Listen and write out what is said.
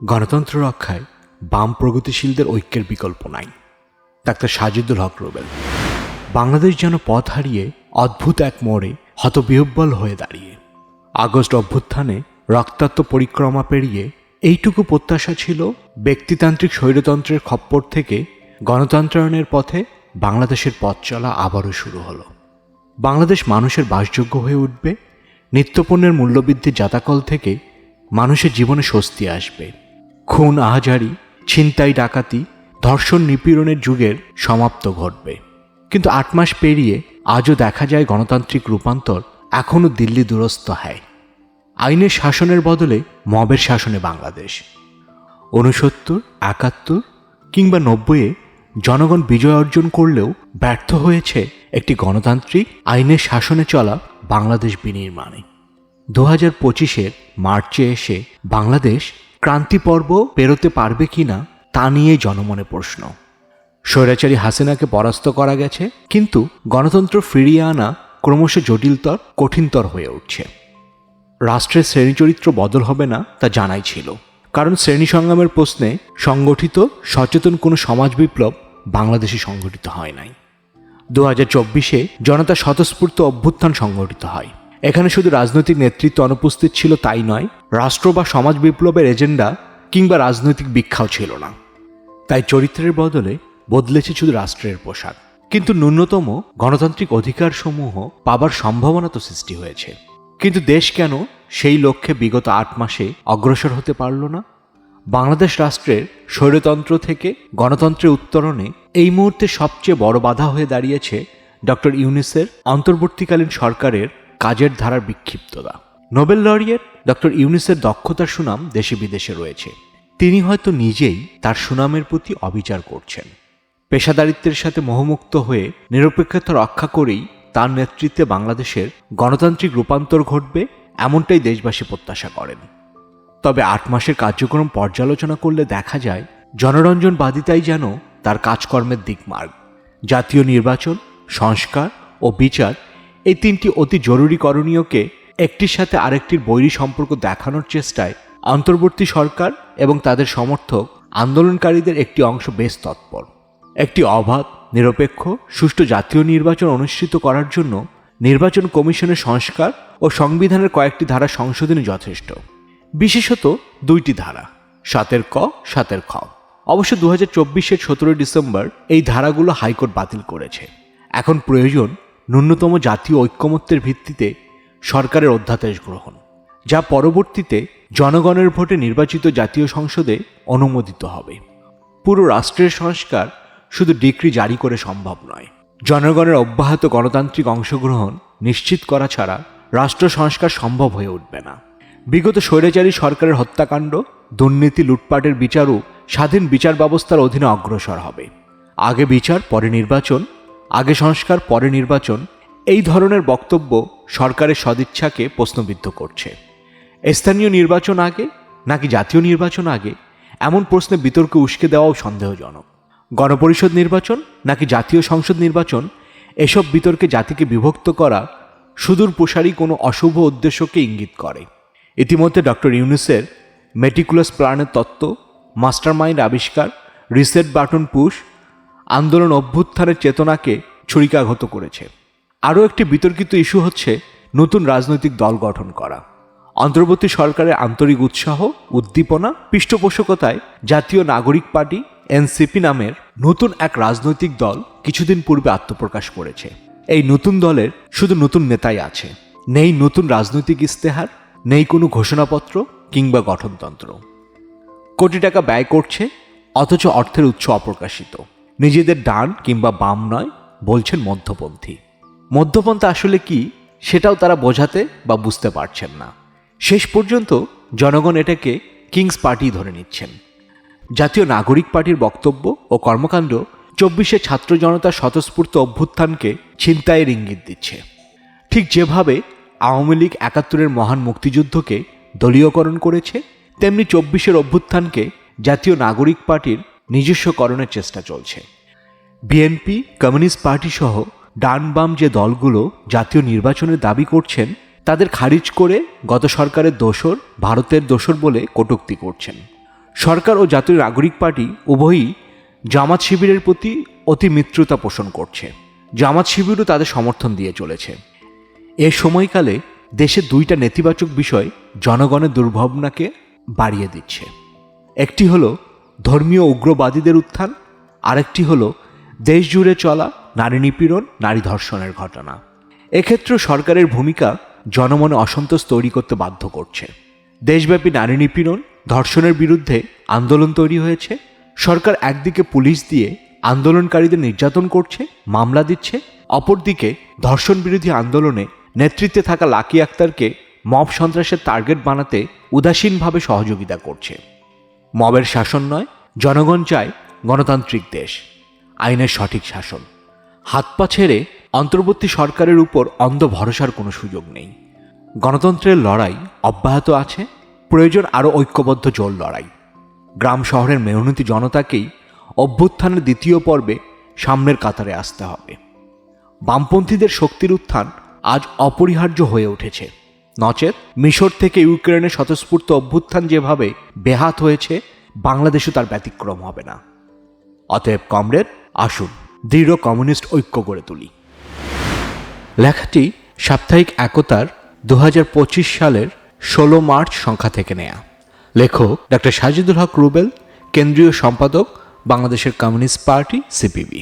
গণতন্ত্র রক্ষায় বাম প্রগতিশীলদের ঐক্যের বিকল্প নাই। ডাক্তার সাজিদুল হক রুবেল, বাংলাদেশ যেন পথ হারিয়ে অদ্ভুত এক মোড়ে হতবিহব্বল হয়ে দাঁড়িয়ে, আগস্ট অভ্যুত্থানে রক্তাক্ত পরিক্রমা পেরিয়ে এইটুকু প্রত্যাশা ছিল ব্যক্তিতান্ত্রিক স্বৈরতন্ত্রের খপ্পর থেকে গণতন্ত্রায়নের পথে বাংলাদেশের পথ চলা আবারও শুরু হলো। বাংলাদেশ মানুষের বাসযোগ্য হয়ে উঠবে, নিত্যপণ্যের মূল্যবৃদ্ধির জাতাকল থেকে মানুষের জীবনে স্বস্তি আসবে। খুন আহাজারি, ছিনতাই ডাকাতি, ধর্ষণ নিপীড়নের যুগের সমাপ্ত ঘটবে। কিন্তু আট মাস পেরিয়ে আজও দেখা যায় গণতান্ত্রিক রূপান্তর এখনও দিল্লি দূরস্থ হয়। আইনের শাসনের বদলে মবের শাসনে বাংলাদেশ। ঊনসত্তর, একাত্তর কিংবা নব্বইয়ে জনগণ বিজয় অর্জন করলেও ব্যর্থ হয়েছে একটি গণতান্ত্রিক আইনের শাসনে চলা বাংলাদেশ বিনির্মাণে। দু হাজার পঁচিশের মার্চে এসে বাংলাদেশ ক্রান্তি পর্ব পেরোতে পারবে কিনা তা নিয়ে জনমনে প্রশ্ন। স্বৈরাচারী হাসিনাকে পরাস্ত করা গেছে, কিন্তু গণতন্ত্র ফিরিয়ে আনা ক্রমশ জটিলতর, কঠিনতর হয়ে উঠছে। রাষ্ট্রের শ্রেণীচরিত্র বদল হবে না তা জানাই ছিল। কারণ শ্রেণি সংগ্রামের প্রশ্নে সংগঠিত, সচেতন কোনো সমাজ বিপ্লব বাংলাদেশে সংগঠিত হয় নাই। দু হাজার চব্বিশে জনতা স্বতঃস্ফূর্ত অভ্যুত্থান সংগঠিত হয়। এখানে শুধু রাজনৈতিক নেতৃত্ব অনুপস্থিত ছিল তাই নয়, রাষ্ট্র বা সমাজ বিপ্লবের এজেন্ডা কিংবা রাজনৈতিক বিক্ষাও ছিল না। তাই চরিত্রের বদলে বদলেছে শুধু রাষ্ট্রের পোশাক। কিন্তু ন্যূনতম গণতান্ত্রিক অধিকারসমূহ পাবার সম্ভাবনা তো সৃষ্টি হয়েছে। কিন্তু দেশ কেন সেই লক্ষ্যে বিগত আট মাসে অগ্রসর হতে পারল না? বাংলাদেশ রাষ্ট্রের স্বৈরতন্ত্র থেকে গণতন্ত্রের উত্তরণে এই মুহূর্তে সবচেয়ে বড় বাধা হয়ে দাঁড়িয়েছে ডক্টর ইউনিসের অন্তর্বর্তীকালীন সরকারের কাজের ধারার বিক্ষিপ্ততা। নোবেল লরিয়েট ডক্টর ইউনিসের দক্ষতার সুনাম দেশে বিদেশে রয়েছে। তিনি হয়তো নিজেই তার সুনামের প্রতি অবিচার করছেন। পেশাদারিত্বের সাথে মোহমুক্ত হয়ে নিরপেক্ষতা রক্ষা করেই তার নেতৃত্বে বাংলাদেশের গণতান্ত্রিক রূপান্তর ঘটবে, এমনটাই দেশবাসী প্রত্যাশা করেন। তবে আট মাসের কার্যক্রম পর্যালোচনা করলে দেখা যায় জনরঞ্জনবাদিতাই যেন তার কাজকর্মের দিকমার্গ। জাতীয় নির্বাচন, সংস্কার ও বিচার এই তিনটি অতি জরুরি করণীয়কে একটির সাথে আরেকটির বৈরী সম্পর্ক দেখানোর চেষ্টায় অন্তর্বর্তী সরকার এবং তাদের সমর্থক আন্দোলনকারীদের একটি অংশ বেশ তৎপর। একটি অবাধ, নিরপেক্ষ, সুষ্ঠু জাতীয় নির্বাচন অনুষ্ঠিত করার জন্য নির্বাচন কমিশনের সংস্কার ও সংবিধানের কয়েকটি ধারা সংশোধনী যথেষ্ট। বিশেষত দুইটি ধারা, সাতের ক, সাতের খ। অবশ্য দু হাজার চব্বিশের সতেরোই ডিসেম্বর এই ধারাগুলো হাইকোর্ট বাতিল করেছে। এখন প্রয়োজন ন্যূনতম জাতীয় ঐক্যমত্যের ভিত্তিতে সরকারের অধ্যাদেশ গ্রহণ, যা পরবর্তীতে জনগণের ভোটে নির্বাচিত জাতীয় সংসদে অনুমোদিত হবে। পুরো রাষ্ট্রের সংস্কার শুধু ডিক্রি জারি করে সম্ভব নয়। জনগণের অব্যাহত গণতান্ত্রিক অংশগ্রহণ নিশ্চিত করা ছাড়া রাষ্ট্র সংস্কার সম্ভব হয়ে উঠবে না। বিগত স্বৈরাচারী সরকারের হত্যাকাণ্ড, দুর্নীতি, লুটপাটের বিচারও স্বাধীন বিচার ব্যবস্থার অধীনে অগ্রসর হবে। আগে বিচার, পরে নির্বাচন আগে সংস্কার, পরে নির্বাচন, এই ধরনের বক্তব্য সরকারের সদিচ্ছাকে প্রশ্নবিদ্ধ করছে। স্থানীয় নির্বাচন আগে নাকি জাতীয় নির্বাচন আগে? এমন প্রশ্নে বিতর্কে উস্কে দেওয়াও সন্দেহজনক। গণপরিষদ নির্বাচন নাকি জাতীয় সংসদ নির্বাচন? এসব বিতর্কে জাতিকে বিভক্ত করা সুদূর প্রসারী কোনো অশুভ উদ্দেশ্যকে ইঙ্গিত করে। ইতিমধ্যে ডক্টর ইউনুসের মেটিকুলাস প্ল্যানের তত্ত্ব, মাস্টারমাইন্ড আবিষ্কার, রিসেট বাটন পুশ আন্দোলন অভ্যুত্থানের চেতনাকে ছুরিকাঘত করেছে। আরও একটি বিতর্কিত ইস্যু হচ্ছে নতুন রাজনৈতিক দল গঠন করা। অন্তর্বর্তী সরকারের আন্তরিক উৎসাহ, উদ্দীপনা, পৃষ্ঠপোষকতায় জাতীয় নাগরিক পার্টি, এনসিপি নামের নতুন এক রাজনৈতিক দল কিছুদিন পূর্বে আত্মপ্রকাশ করেছে। এই নতুন দলের শুধু নতুন নেতাই আছে। নেই নতুন রাজনৈতিক ইস্তেহার নেই কোনো ঘোষণাপত্র কিংবা গঠনতন্ত্র। কোটি টাকা ব্যয় করছে, অথচ অর্থের উৎস অপ্রকাশিত। নিজেদের ডান কিংবা বাম নয় বলছেন মধ্যপন্থী। মধ্যপন্থা আসলে কি সেটাও তারা বোঝাতে বা বুঝতে পারছেন না। শেষ পর্যন্ত জনগণ এটাকে কিংস পার্টি ধরে নিচ্ছেন। জাতীয় নাগরিক পার্টির বক্তব্য ও কর্মকাণ্ড চব্বিশে ছাত্র জনতার স্বতঃস্ফূর্ত অভ্যুত্থানকে ছিনতাইয়ের ইঙ্গিত দিচ্ছে। ঠিক যেভাবে আওয়ামী লীগ একাত্তরের মহান মুক্তিযুদ্ধকে দলীয়করণ করেছে, তেমনি চব্বিশের অভ্যুত্থানকে জাতীয় নাগরিক পার্টির নিজস্বকরণের চেষ্টা চলছে। বিএনপি কমিউনিস্ট পার্টি সহ ডান বাম যে দলগুলো জাতীয় নির্বাচনের দাবি করছেন, তাদের খারিজ করে গত সরকারের দোসর ভারতের দোসর বলে কটূক্তি করছেন। সরকার ও জাতীয় নাগরিক পার্টি উভয়ই জামাত শিবিরের প্রতি অতি মিত্রতা পোষণ করছে। জামাত শিবিরও তাদের সমর্থন দিয়ে চলেছে। এ সময়কালে দেশে দুইটা নেতিবাচক বিষয় জনগণের দুর্ভাবনাকে বাড়িয়ে দিচ্ছে। একটি হলো ধর্মীয় উগ্রবাদীদের উত্থান, আরেকটি হল দেশ জুড়ে চলা নারী নিপীড়ন, নারী ধর্ষণের ঘটনা। এক্ষেত্রে সরকারের ভূমিকা জনমনে অসন্তোষ তৈরি করতে বাধ্য করছে। দেশব্যাপী নারী নিপীড়ন, ধর্ষণের বিরুদ্ধে আন্দোলন তৈরি হয়েছে। সরকার একদিকে পুলিশ দিয়ে আন্দোলনকারীদের নির্যাতন করছে, মামলা দিচ্ছে, অপরদিকে ধর্ষণ বিরোধী আন্দোলনে নেতৃত্বে থাকা লাকি আক্তারকে মব সন্ত্রাসের টার্গেট বানাতে উদাসীনভাবে সহযোগিতা করছে। মবের শাসন নয়, জনগণ চায় গণতান্ত্রিক দেশ। আইনের সঠিক শাসন। হাত পা ছেড়ে অন্তর্বর্তী সরকারের উপর অন্ধ ভরসার কোনো সুযোগ নেই। গণতন্ত্রের লড়াই অব্যাহত আছে, প্রয়োজন আরও ঐক্যবদ্ধ জোর লড়াই। গ্রাম শহরের মেহনতি জনতাকেই অভ্যুত্থানের দ্বিতীয় পর্বে সামনের কাতারে আসতে হবে। বামপন্থীদের শক্তির উত্থান আজ অপরিহার্য হয়ে উঠেছে। নচেত মিশর থেকে ইউক্রেনের স্বতঃস্ফূর্ত অভ্যুত্থান যেভাবে বেহাত হয়েছে, বাংলাদেশও তার ব্যতিক্রম হবে না। অতএব কমরেড, আসুন দৃঢ় কমিউনিস্ট ঐক্য গড়ে তুলি। লেখাটি সাপ্তাহিক একতার দু হাজার পঁচিশ সালের ষোলো মার্চ সংখ্যা থেকে নেয়া। লেখক ডক্টর সাজিদুল হক রুবেল, কেন্দ্রীয় সম্পাদক বাংলাদেশের কমিউনিস্ট পার্টি, সিপিবি।